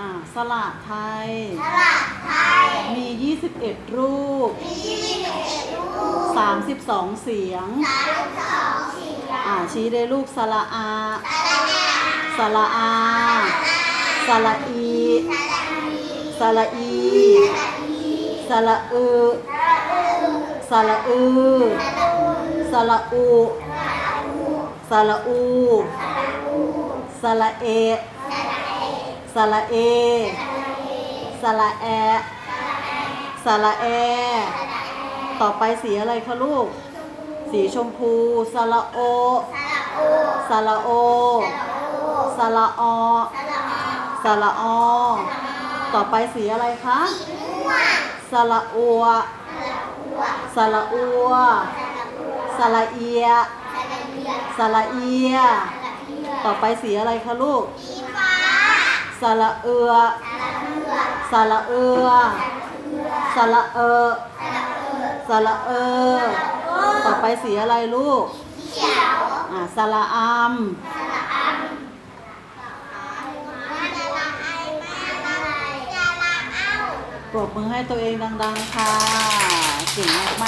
อ่าสระไทยสระไทย มี 21 รูป มียี่สิบเอ็ดรูป32 เสียงสามสองสี่อ่าชี้ได้ลูกสระอาสระอาสระอาสระอีสระอีสระอือสระอือสระอูสระอูสระเอ สระเอ สระแอ สระแอ ต่อไปสีอะไรคะลูก สีชมพู สระโอ สระโอ สระอสระอ ต่อไปสีอะไรคะสระอัว สระอัว สระเอีย สระเอีย ต่อไปสีอะไรคะลูก สีฟ้าสระเอือสระเอือสระเออสระเออ ต่อไปสีอะไรลูกเขียวอ่าสระอามมาละไอมาละไอจะละเอาปรบมือให้ตัวเองดังๆค่ะ เก่งมากๆ